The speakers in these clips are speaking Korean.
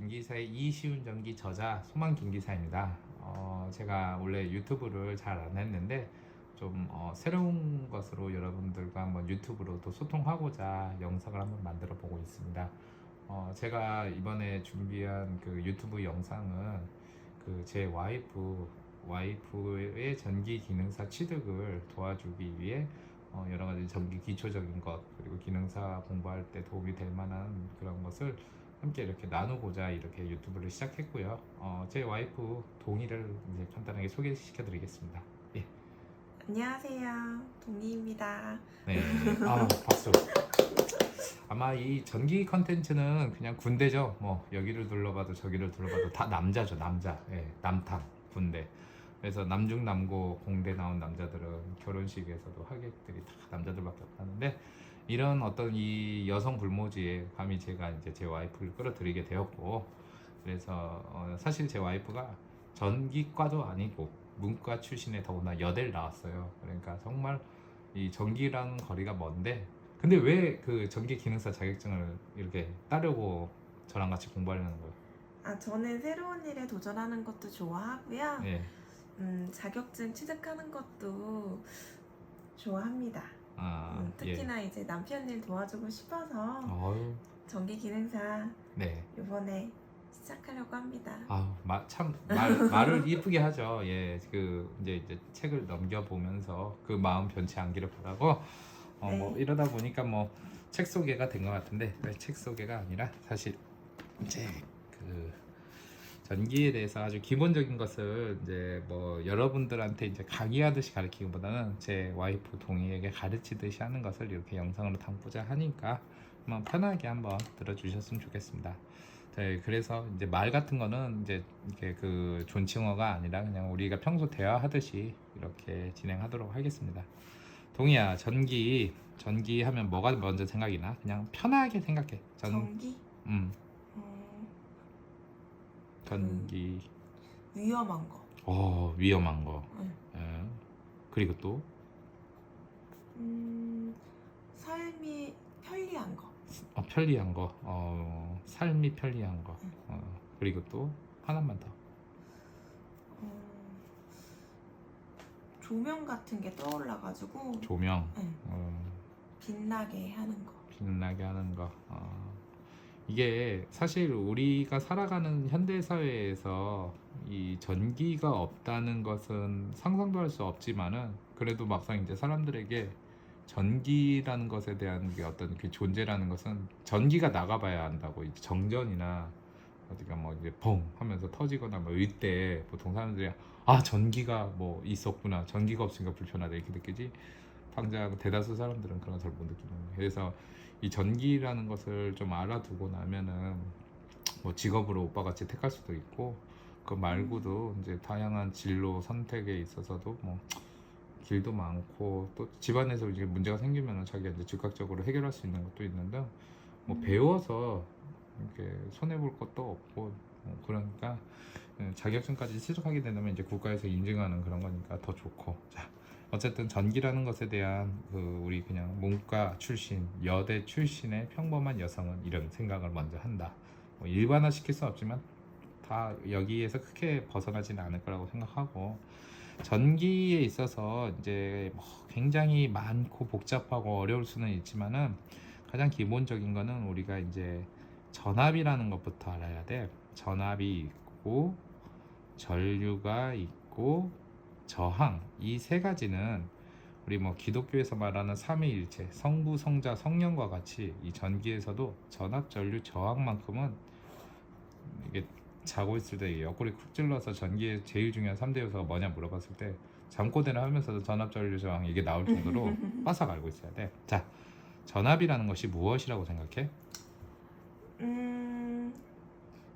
김기사의 이쉬운 전기 저자 소망 김기사입니다. 어, 제가 원래 유튜브를 잘 안 했는데 좀 어, 새로운 것으로 여러분들과 한번 유튜브로 또 소통하고자 영상을 한번 만들어 보고 있습니다. 어, 제가 이번에 준비한 그 유튜브 영상은 그 제 와이프 와이프의 전기 기능사 취득을 도와주기 위해 어, 여러 가지 전기 기초적인 것 그리고 기능사 공부할 때 도움이 될 만한 그런 것을 함께 이렇게 나누고자 이렇게 유튜브를 시작했고요. 어, 제 와이프 동희를 이제 간단하게 소개시켜 드리겠습니다. 예. 안녕하세요. 동희입니다. 네. 아 박수. 아마 이 전기 컨텐츠는 그냥 군대죠. 뭐 여기를 둘러봐도 저기를 둘러봐도 다 남자죠. 남자. 예, 남탕 군대. 그래서 남중 남고 공대 나온 남자들은 결혼식에서도 하객들이 다 남자들밖에 없다는데 이런 어떤 이 여성 불모지에 감히 제가 이제 제 와이프를 끌어들이게 되었고 그래서 어, 사실 제 와이프가 전기과도 아니고 문과 출신에 더구나 여대를 나왔어요. 그러니까 정말 이 전기랑 거리가 먼데 근데 왜 그 전기 기능사 자격증을 이렇게 따려고 저랑 같이 공부하려는 거예요? 아, 저는 새로운 일에 도전하는 것도 좋아하고요. 예. 음, 자격증 취득하는 것도 좋아합니다. 아, 음, 예. 특히나 이제 남편 일 도와주고 싶어서 어유, 전기 기능사 네. 이번에 시작하려고 합니다. 아, 참 말, 말을 이쁘게 하죠. 예, 그 이제 이제 책을 넘겨 보면서 그 마음 변치 않기를 바라고 어, 뭐 네. 이러다 보니까 뭐 책 소개가 된 것 같은데 네, 책 소개가 아니라 사실 이제 그 전기에 대해서 아주 기본적인 것을 이제 뭐 여러분들한테 이제 강의하듯이 가르치기보다는 제 와이프 동희에게 가르치듯이 하는 것을 이렇게 영상으로 담고자 하니까 한번 편하게 한번 들어주셨으면 좋겠습니다. 네, 그래서 이제 말 같은 거는 이제 이렇게 그 존칭어가 아니라 그냥 우리가 평소 대화하듯이 이렇게 진행하도록 하겠습니다. 동희야, 전기, 전기 하면 뭐가 먼저 생각이 나? 그냥 편하게 생각해. 전, 전기 음, 음, 전기. 위험한 거. 어, 위험한 거. 응. 예. 그리고 또 음, 삶이 편리한 거. 어, 편리한 거. 어, 삶이 편리한 거. 응. 어, 그리고 또 하나만 더. 음, 조명 같은 게 떠올라가지고 조명. 응, 어, 빛나게 하는 거. 빛나게 하는 거. 어, 이게 사실 우리가 살아가는 현대 사회에서 이 전기가 없다는 것은 상상도 할 수 없지만은 그래도 막상 이제 사람들에게 전기라는 것에 대한 게 어떤 그 존재라는 것은 전기가 나가봐야 한다고 정전이나 어디가 뭐 이제 펑 하면서 터지거나 뭐 이때 보통 사람들이 아 전기가 뭐 있었구나. 전기가 없으니까 불편하다. 이렇게 느끼지? 당장 대다수 사람들은 그런 걸잘못 느끼는 거예요. 그래서 이 전기라는 것을 좀 알아두고 나면은 뭐 직업으로 오빠 같이 택할 수도 있고 그 말고도 이제 다양한 진로 선택에 있어서도 뭐 길도 많고 또 집안에서 이제 문제가 생기면은 자기가 이제 즉각적으로 해결할 수 있는 것도 있는데 뭐 음. 배워서 이렇게 손해 볼 것도 없고 뭐 그러니까 예, 자격증까지 취득하게 된다면 이제 국가에서 인증하는 그런 거니까 더 좋고 자 어쨌든 전기라는 것에 대한 그 우리 그냥 문과 출신 여대 출신의 평범한 여성은 이런 생각을 먼저 한다 뭐 일반화 시킬 수 없지만 다 여기에서 크게 벗어나지는 않을 거라고 생각하고 전기에 있어서 이제 뭐 굉장히 많고 복잡하고 어려울 수는 있지만은 가장 기본적인 거는 우리가 이제 전압이라는 것부터 알아야 돼. 전압이 있고 전류가 있고 저항 이 세 가지는 우리 뭐 기독교에서 말하는 삼위일체 성부 성자 성령과 같이 이 전기에서도 전압 전류 저항만큼은 이게 자고 있을 때 옆구리 쿡 찔러서 전기의 제일 중요한 3대 요소가 뭐냐 물어봤을 때 잠꼬대를 하면서도 전압 전류 저항 이게 나올 정도로 빠삭 알고 있어야 돼. 자, 전압이라는 것이 무엇이라고 생각해? 음,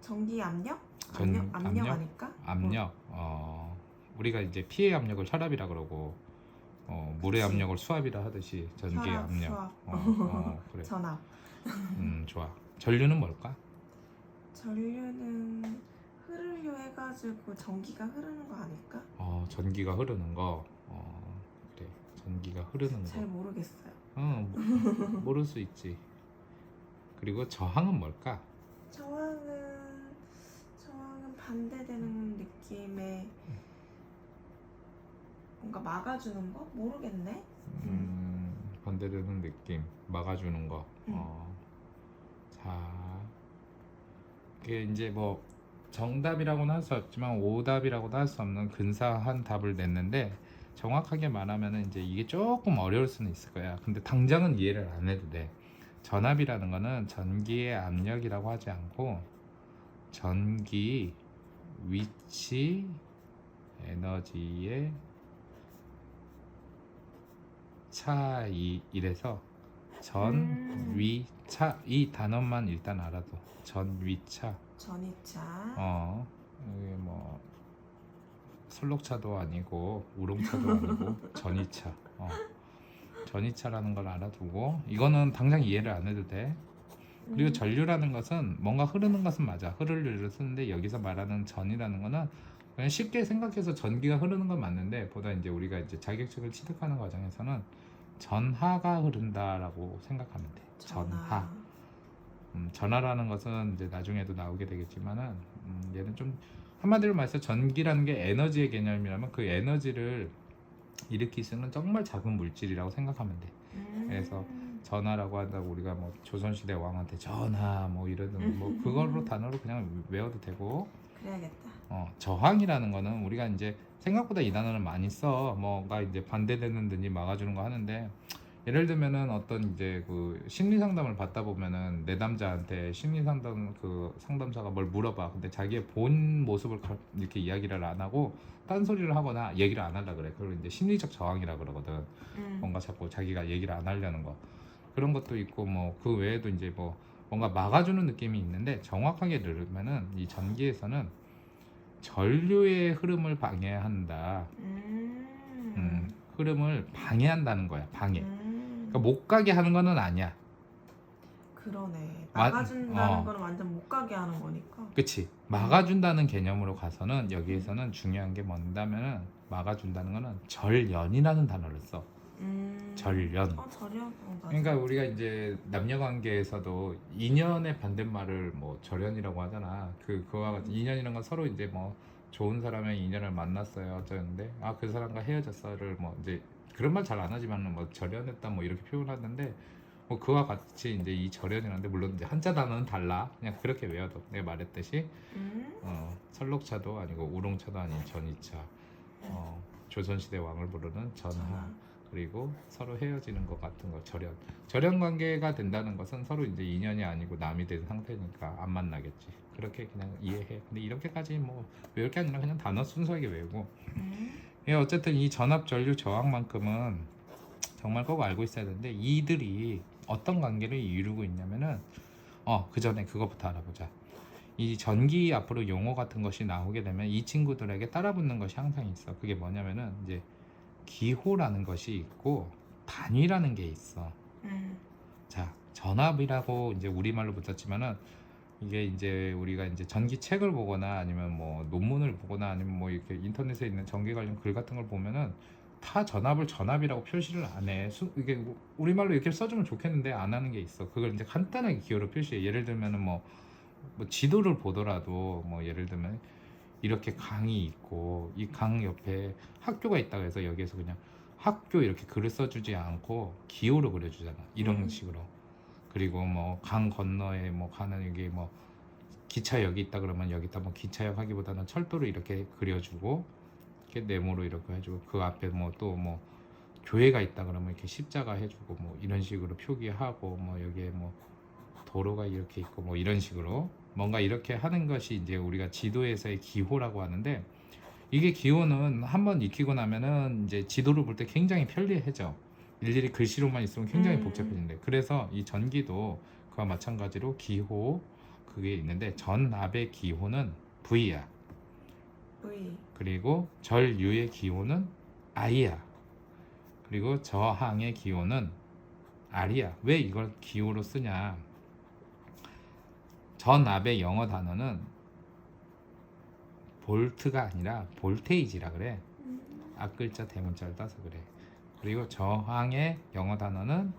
전기 압력? 전- 압력, 압력 압력? 아닐까? 압력. 어, 우리가 이제 피해 압력을 혈압이라 그러고 어, 물의 그치. 압력을 수압이라 하듯이 전기 혈압, 압력. 수압. 어, 어, 그래. 전압. 음, 좋아. 전류는 뭘까? 전류는 흐르려 해가지고 전기가 흐르는 거 아닐까? 어, 전기가 흐르는 거. 어, 그래. 전기가 흐르는 잘 거. 모르겠어요. 어, 모- 모를 수 있지. 그리고 저항은 뭘까? 저항은 반대되는 느낌의 뭔가 막아주는 거 모르겠네. 음, 반대되는 느낌 막아주는 거. 음. 어. 자, 이게 이제 뭐 정답이라고는 할 수 없지만 오답이라고도 할 수 없는 근사한 답을 냈는데 정확하게 말하면은 이제 이게 조금 어려울 수는 있을 거야. 근데 당장은 이해를 안 해도 돼. 전압이라는 거는 전기의 압력이라고 하지 않고 전기 위치 에너지의 차이 이래서 전 음. 위차 이 단어만 일단 알아도 전 위차 전이차. 어 이게 뭐 술록차도 아니고 우롱차도 아니고 전이차 어 전이차라는 걸 알아두고 이거는 당장 이해를 안 해도 돼 그리고 음. 전류라는 것은 뭔가 흐르는 것은 맞아 흐를 류를 쓰는데 여기서 말하는 전이라는 거는 그냥 쉽게 생각해서 전기가 흐르는 건 맞는데 보다 이제 우리가 이제 자격증을 취득하는 과정에서는 전하가 흐른다라고 생각하면 돼 전하 음, 전하라는 것은 이제 나중에도 나오게 되겠지만은 음, 얘는 좀 한마디로 말해서 전기라는 게 에너지의 개념이라면 그 에너지를 일으킬 수 있는 정말 작은 물질이라고 생각하면 돼. 음. 그래서 전하라고 한다고 우리가 뭐 조선시대 왕한테 전하 뭐 이러든 뭐 그걸로 단어로 그냥 외워도 되고 그래야겠다. 어, 저항이라는 거는 우리가 이제 생각보다 이 단어를 많이 써. 뭔가 이제 반대되는 든지 막아주는 거 하는데 예를 들면은 어떤 이제 그 심리 상담을 받다 보면은 내담자한테 심리 상담 그 상담사가 뭘 물어봐. 근데 자기의 본 모습을 가- 이렇게 이야기를 안 하고 딴소리를 하거나 얘기를 안 하려 그래. 그걸 이제 심리적 저항이라 그러거든. 음. 뭔가 자꾸 자기가 얘기를 안 하려는 거. 그런 것도 있고 뭐 그 외에도 이제 뭐 뭔가 막아주는 느낌이 있는데 정확하게 들으면은 이 전기에서는 전류의 흐름을 방해한다. 음. 음, 흐름을 방해한다는 거야. 방해. 음. 그러니까 못 가게 하는 거는 아니야. 그러네. 마- 막아준다는 어. 거는 완전 못 가게 하는 거니까. 그치? 막아준다는 개념으로 가서는 여기에서는 중요한 게 뭔다면은 막아준다는 거는 절연이라는 단어를 써. 음. 절연. 어 절연. 어, 맞아. 그러니까 우리가 이제 남녀 관계에서도 인연의 반대말을 뭐 절연이라고 하잖아. 그 그와 같은 인연이라는 건 서로 이제 뭐 좋은 사람의 인연을 만났어요. 어쩌는데 아 그 사람과 헤어졌어를 뭐 이제 그런 말 잘 안 하지만은 뭐 절연했다 뭐 이렇게 표현하는데 뭐 그와 같이 이제 이 절연이라는데 물론 이제 한자 단어는 달라. 그냥 그렇게 외워도 내가 말했듯이 음. 어, 설록차도 아니고 우롱차도 아닌 전이차. 어, 조선시대 왕을 부르는 전하. 그리고 서로 헤어지는 것 같은 거 절연. 절연 관계가 된다는 것은 서로 이제 인연이 아니고 남이 된 상태니까 안 만나겠지. 그렇게 그냥 이해해. 근데 이렇게까지 뭐 외울 게 아니라 그냥 단어 순수하게 외우고. 음. 예, 어쨌든 이 전압 전류 저항만큼은 정말 꼭 알고 있어야 되는데 이들이 어떤 관계를 이루고 있냐면은 어 그 전에 그것부터 알아보자. 이 전기 앞으로 용어 같은 것이 나오게 되면 이 친구들에게 따라붙는 것이 항상 있어. 그게 뭐냐면은 이제 기호라는 것이 있고 단위라는 게 있어 음. 자 전압이라고 이제 우리말로 붙였지만은 이게 이제 우리가 이제 전기 책을 보거나 아니면 뭐 논문을 보거나 아니면 뭐 이렇게 인터넷에 있는 전기 관련 글 같은 걸 보면은 타 전압을 전압이라고 표시를 안 해. 수- 이게 우리말로 이렇게 써주면 좋겠는데 안 하는 게 있어. 그걸 이제 간단하게 기호로 표시해. 예를 들면은 뭐, 뭐 지도를 보더라도 뭐 예를 들면 이렇게 강이 있고 이 강 옆에 학교가 있다고 해서 여기에서 그냥 학교 이렇게 글을 써주지 않고 기호로 그려주잖아. 이런 음. 식으로. 그리고 뭐 강 건너에 뭐 가는 여기 뭐 기차역이 있다 그러면 여기다 뭐 기차역 하기보다는 철도로 이렇게 그려주고 이렇게 네모로 이렇게 해주고 그 앞에 뭐 또뭐 교회가 있다 그러면 이렇게 십자가 해주고 뭐 이런 식으로 표기하고 뭐 여기에 뭐 도로가 이렇게 있고 뭐 이런 식으로 뭔가 이렇게 하는 것이 이제 우리가 지도에서의 기호라고 하는데 이게 기호는 한번 익히고 나면은 이제 지도를 볼 때 굉장히 편리해져. 일일이 글씨로만 있으면 굉장히 음. 복잡해진대. 그래서 이 전기도 그와 마찬가지로 기호 그게 있는데 전압의 기호는 V야. V. 그리고 전류의 기호는 I야. 그리고 저항의 기호는 R이야. 왜 이걸 기호로 쓰냐? 전압의 영어 단어는 볼트가 아니라 볼테이지라 그래. 음. 앞글자 대문자를 따서 그래. 그리고 저항의 영어 단어는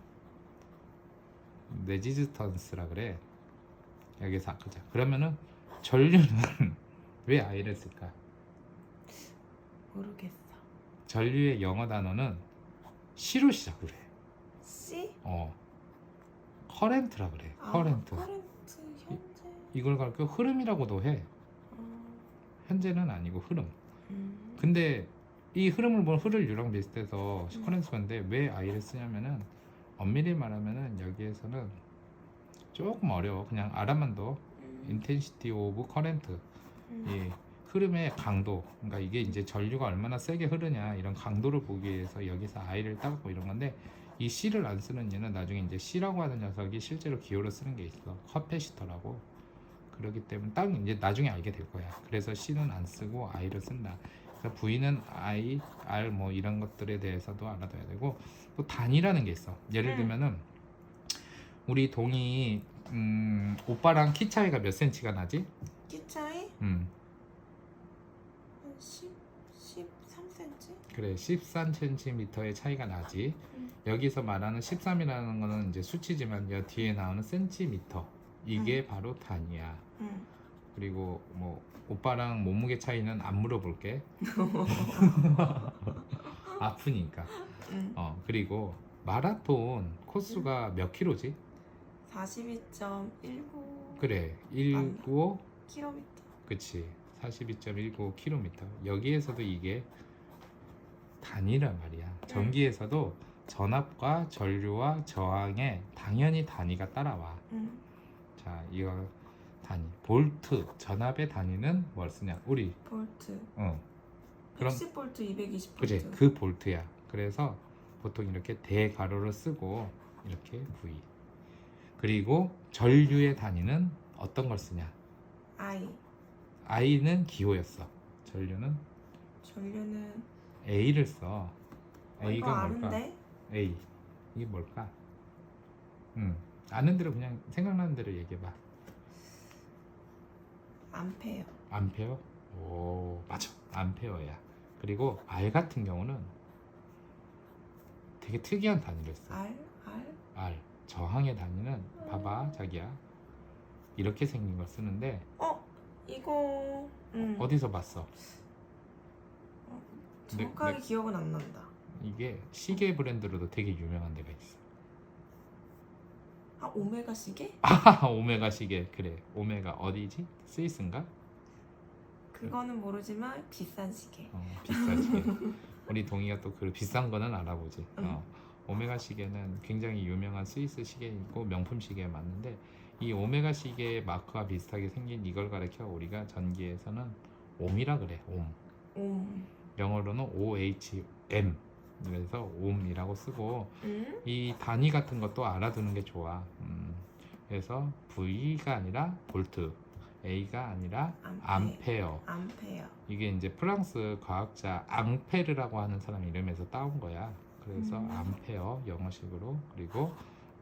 레지스턴스라 그래. 여기서 앞글자. 그러면은 전류는 왜 I를 쓸까? 모르겠어. 전류의 영어 단어는 C로 시작을 해. C? 어. 커렌트라 그래. 아, 커렌트. 커렌트. 이걸 가르쳐 흐름이라고도 해. 어, 현재는 아니고 흐름. 음. 근데 이 흐름을 보면 흐를 유랑 비슷해서 음. 커렌트인데 왜 I를 쓰냐면은 엄밀히 말하면은 여기에서는 조금 어려워. 그냥 알아만 둬. 음. 오브 커렌트. 음. 이 흐름의 강도. 그러니까 이게 이제 전류가 얼마나 세게 흐르냐 이런 강도를 보기 위해서 여기서 I를 따고 이런 건데 이 C를 안 쓰는 이유는 나중에 이제 C라고 하는 녀석이 실제로 기호로 쓰는 게 있어. 커패시터라고. 그렇기 때문에 딱 이제 나중에 알게 될 거야. 그래서 C는 안 쓰고 I를 쓴다. 그래서 V는 I, R 뭐 이런 것들에 대해서도 알아둬야 되고 또 단위라는 게 있어. 예를 음. 들면은 우리 동이 음, 오빠랑 키 차이가 몇 센치가 나지? 키 차이 음, 한 10, 13cm? 그래 13cm의 차이가 나지. 음. 여기서 말하는 13이라는 거는 이제 수치지만 여 뒤에 나오는 센티미터 이게 바로 단위야. 음. 그리고 뭐 오빠랑 몸무게 차이는 안 물어볼게. 아프니까. 음. 어 그리고 마라톤 코스가 몇 킬로지? 42.19 그래 19 킬로미터. 그치 42.19 킬로미터. 여기에서도 이게 단위란 말이야. 전기에서도 전압과 전류와 저항에 당연히 단위가 따라와. 음. 자 이거 단위 볼트 전압의 단위는 뭘 쓰냐? 우리 볼트. 어 그럼 60볼트, 220볼트. 그지 그 볼트야. 그래서 보통 이렇게 대가로를 쓰고 이렇게 V. 그리고 전류의 단위는 어떤 걸 쓰냐? I. I는 기호였어. 전류는 전류는 A를 써. 어, 이거 A가 뭘까? 아는데? A 이게 뭘까? 음 아는 대로 그냥 생각나는 대로 얘기해 봐. 암페어. 암페어? 오 맞아 암페어야. 그리고 R 같은 경우는 되게 특이한 단위를 써. R? R? R 저항의 단위는 봐봐 자기야 이렇게 생긴 걸 쓰는데 어? 이거 음. 어디서 봤어? 네, 정확하게 네. 기억은 안 난다. 이게 시계 브랜드로도 되게 유명한 데가 있어. 아 오메가 시계? 아 오메가 시계 그래 오메가 어디지? 스위스인가? 그거는 모르지만 비싼 시계. 어, 비싼 시계. 우리 동이가 또 그 비싼 거는 알아보지. 응. 어, 오메가 시계는 굉장히 유명한 스위스 시계이고 명품 시계에 맞는데 이 오메가 시계의 마크와 비슷하게 생긴 이걸 가리켜 우리가 전기에서는 옴이라 그래. 옴. 옴. 영어로는 OHM. 그래서 옴이라고 쓰고 음? 이 단위 같은 것도 알아두는 게 좋아. 음, 그래서 V가 아니라 볼트, A가 아니라 암페. 암페어. 암페어. 이게 이제 프랑스 과학자 앙페르라고 하는 사람 이름에서 따온 거야. 그래서 음. 암페어 영어식으로 그리고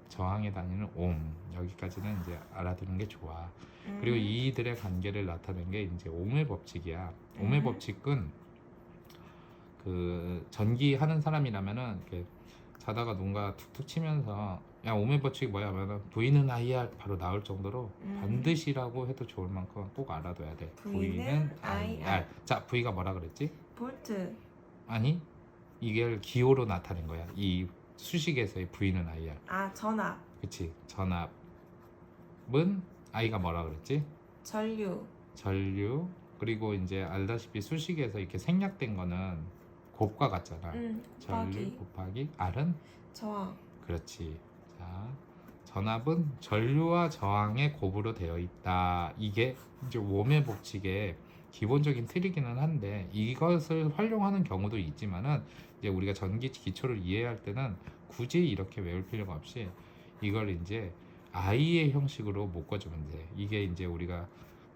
저항의 단위는 옴 여기까지는 이제 알아두는 게 좋아. 음. 그리고 이들의 관계를 나타낸 게 이제 옴의 법칙이야. 옴의 음. 법칙은 그 전기 하는 사람이라면은 이렇게 자다가 누군가 툭툭 치면서 야 옴의 법칙이 뭐야 하면은 V는 IR 바로 나올 정도로 음. 반드시라고 해도 좋을 만큼 꼭 알아둬야 돼. V는 IR. 자 V가 뭐라 그랬지? 볼트. 아니 이걸 기호로 나타낸 거야. 이 수식에서의 V는 IR. 아 전압. 그치 전압은 I가 뭐라 그랬지? 전류. 전류 그리고 이제 알다시피 수식에서 이렇게 생략된 거는 곱과 같잖아. 음. 전류 곱하기. 곱하기 R은 저항. 그렇지. 자 전압은 전류와 저항의 곱으로 되어 있다. 이게 이제 웜의 법칙의 기본적인 틀이기는 한데 이것을 활용하는 경우도 있지만은 이제 우리가 전기 기초를 이해할 때는 굳이 이렇게 외울 필요가 없이 이걸 이제 I의 형식으로 묶어주면 돼. 이게 이제 우리가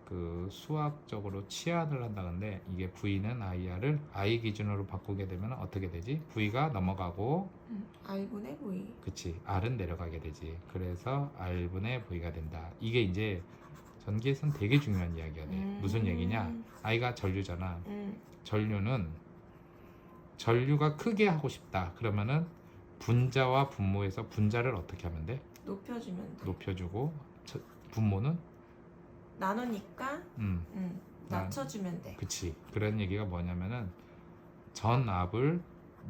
그 수학적으로 치환을 한다는데 이게 V는 IR을 I 기준으로 바꾸게 되면 어떻게 되지? V가 넘어가고 음. I분의 V. 그치 R은 내려가게 되지. 그래서 R분의 V가 된다. 이게 이제 전기에서는 되게 중요한 이야기야 돼. 음. 무슨 얘기냐? I가 전류잖아. 음. 전류는 전류가 크게 하고 싶다. 그러면은 분자와 분모에서 분자를 어떻게 하면 돼? 높여주면 돼. 높여주고 저- 분모는 나누니까 음, 음. 난- 낮춰주면 돼. 그치 그런 얘기가 뭐냐면은 전압을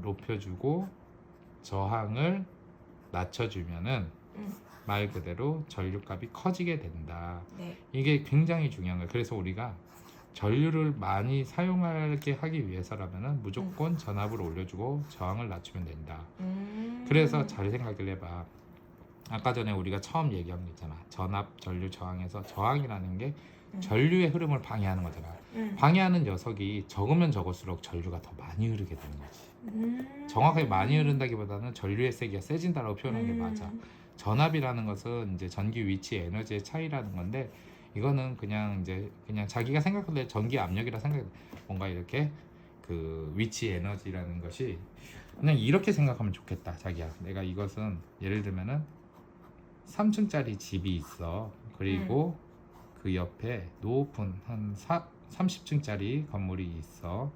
높여주고 저항을 낮춰주면은 음. 말 그대로 전류값이 커지게 된다 네. 이게 굉장히 중요한 거예요 그래서 우리가 전류를 많이 사용하게 하기 위해서라면은 무조건 전압을 올려주고 저항을 낮추면 된다 음. 그래서 잘 생각을 해봐 아까 전에 우리가 처음 얘기한 거 있잖아 전압 전류 저항에서 저항이라는 게 음. 전류의 흐름을 방해하는 거잖아 음. 방해하는 녀석이 적으면 적을수록 전류가 더 많이 흐르게 되는 거지. 음. 정확하게 많이 흐른다기보다는 전류의 세기가 세진다라고 표현하는 게 음. 맞아. 전압이라는 것은 이제 전기 위치 에너지의 차이라는 건데 이거는 그냥 이제 그냥 자기가 생각할 때 전기 압력이라 생각 뭔가 이렇게 그 위치 에너지라는 것이 그냥 이렇게 생각하면 좋겠다 자기야 내가 이것은 예를 들면은 3층짜리 집이 있어 그리고 그 옆에 높은 한 4, 30층짜리 건물이 있어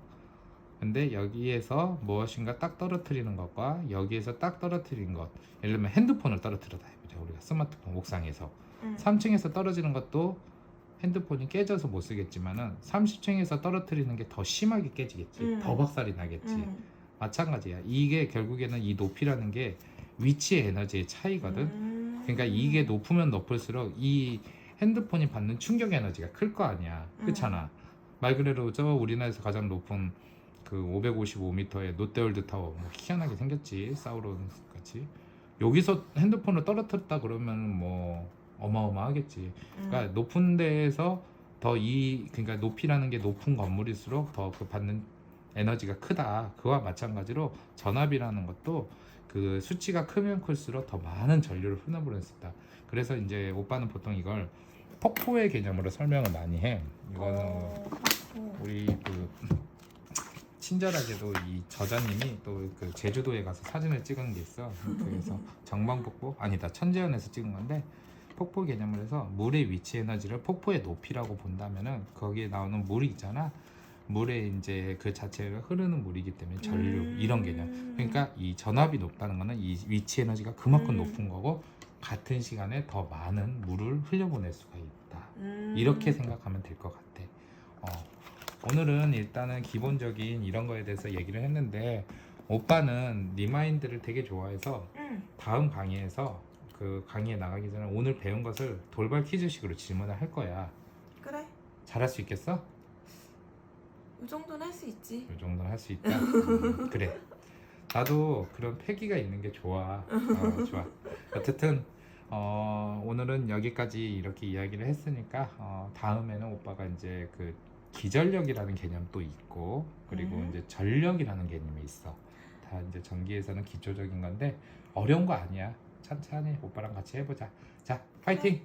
근데 여기에서 무엇인가 딱 떨어뜨리는 것과 여기에서 딱 떨어뜨린 것 예를 들면 핸드폰을 떨어뜨려다 해보자 우리가 스마트폰 옥상에서 음. 3층에서 떨어지는 것도 핸드폰이 깨져서 못 쓰겠지만은 30층에서 떨어뜨리는 게 더 심하게 깨지겠지 음. 더 박살이 나겠지 음. 마찬가지야 이게 결국에는 이 높이라는 게 위치 에너지의 차이거든 음. 그러니까 이게 높으면 높을수록 이 핸드폰이 받는 충격 에너지가 클 거 아니야 음. 그렇잖아 말 그대로 저 우리나라에서 가장 높은 그 555m의 롯데월드 타워 뭐 희한하게 생겼지 사우론 같이 여기서 핸드폰을 떨어뜨렸다 그러면 뭐 어마어마하겠지 음. 그러니까 높은 데에서 더 이 그러니까 높이라는 게 높은 건물일수록 더 그 받는 에너지가 크다. 그와 마찬가지로 전압이라는 것도 그 수치가 크면 클수록 더 많은 전류를 흘러보낼 수 있다. 그래서 이제 오빠는 보통 이걸 폭포의 개념으로 설명을 많이 해. 이거는 어. 우리 그 친절하게도 이 저자님이 또 그 제주도에 가서 사진을 찍은 게 있어. 그래서 정방폭포 아니다 천재연에서 찍은 건데 폭포 개념을 해서 물의 위치 에너지를 폭포의 높이라고 본다면은 거기에 나오는 물이 있잖아. 물의 이제 그 자체가 흐르는 물이기 때문에 전류 음. 이런 개념. 그러니까 이 전압이 높다는 거는 이 위치 에너지가 그만큼 음. 높은 거고 같은 시간에 더 많은 물을 흘려보낼 수가 있다. 음. 이렇게 생각하면 될 것 같아. 어, 오늘은 일단은 기본적인 이런 거에 대해서 얘기를 했는데 오빠는 리마인드를 되게 좋아해서 음. 다음 강의에서 그 강의에 나가기 전에 오늘 배운 것을 돌발 퀴즈식으로 질문을 할 거야. 그래. 잘할 수 있겠어? 이 정도는 할 수 있지. 이 정도는 할 수 있다. 음, 그래. 나도 그런 패기가 있는 게 좋아. 어, 좋아. 어쨌든 어, 오늘은 여기까지 이렇게 이야기를 했으니까 어, 다음에는 오빠가 이제 그 기전력이라는 개념도 있고 그리고 음. 이제 전력이라는 개념이 있어. 다 이제 전기에서는 기초적인 건데 어려운 거 아니야. 천천히 오빠랑 같이 해보자. 자, 파이팅!